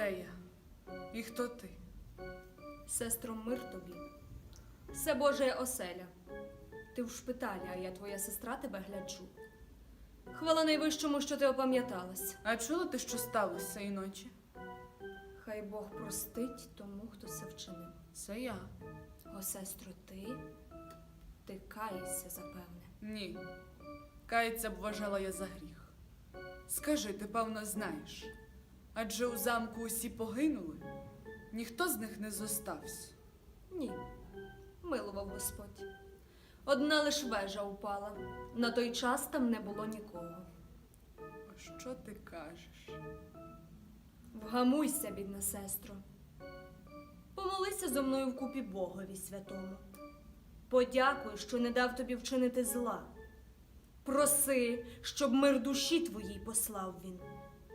Де я? І хто ти? Сестро, мир тобі. Все Божа оселя. Ти в шпиталі, а я твоя сестра тебе гляджу. Хвала найвищому, що ти опам'яталась. А чула ти, що сталося цієї ночі? Хай Бог простить тому, хто це вчинив. Це я. О, сестро, ти? Ти каєшся, запевне. Ні. Кається б вважала я за гріх. Скажи, ти певно знаєш. Адже у замку усі погинули, ніхто з них не зостався. Ні, милував Господь. Одна лиш вежа упала. На той час там не було нікого. А що ти кажеш? Вгамуйся, бідна сестро. Помолися зо мною вкупі Богові святому. Подякуй, що не дав тобі вчинити зла. Проси, щоб мир душі твоїй послав він,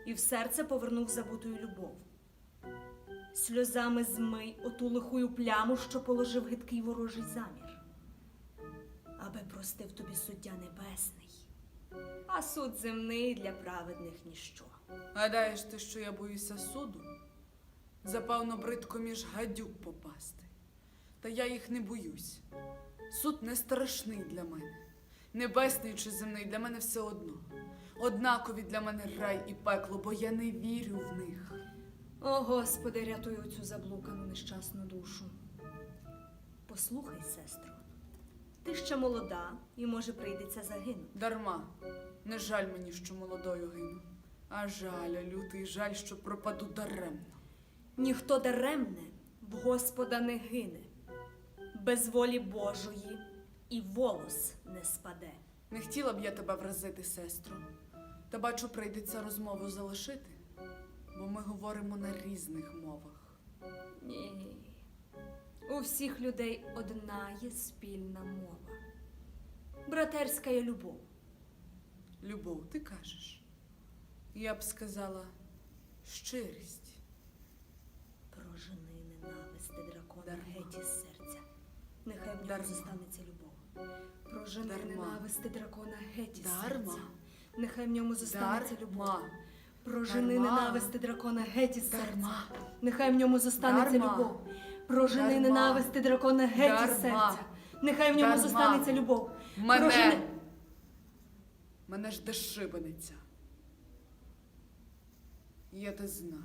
і в серце повернув забутою любов. Сльозами змий оту лихую пляму, що положив гидкий ворожий замір, аби простив тобі суддя небесний, а суд земний для праведних ніщо. Гадаєш ти, що я боюся суду? Запевно, бридко між гадюк попасти. Та я їх не боюсь. Суд не страшний для мене. Небесний чи земний для мене все одно. Однакові для мене рай і пекло, бо я не вірю в них. О, Господи, рятуй цю заблукану нещасну душу. Послухай, сестро, ти ще молода і може прийдеться загинути. Дарма. Не жаль мені, що молодою гину. А жаль, лютий жаль, що пропаду даремно. Ніхто даремне в Господа не гине, без волі Божої і волос не спаде. Не хотіла б я тебе вразити, сестро. Та бачу, прийдеться розмову залишити, бо ми говоримо на різних мовах. Ні. У всіх людей одна є спільна мова. Братерська є любов. Любов, ти кажеш. Я б сказала щирість. Прожени ненависти дракона Дарма. геть із серця. Нехай в Дарма. зостанеться любов. Прожени Дарма. ненависти дракона геть із Дарма. серця. Нехай в ньому зостанеться любов. Дарма. Прожени Дарма. ненависти дракона геть із серця. Дарма. Нехай в ньому зостанеться Дарма. любов. Прожени Дарма. ненависти дракона геть із серця. Нехай в ньому Дарма. зостанеться любов. Мене. Прожени... Мене ж шибениця. Я те знаю.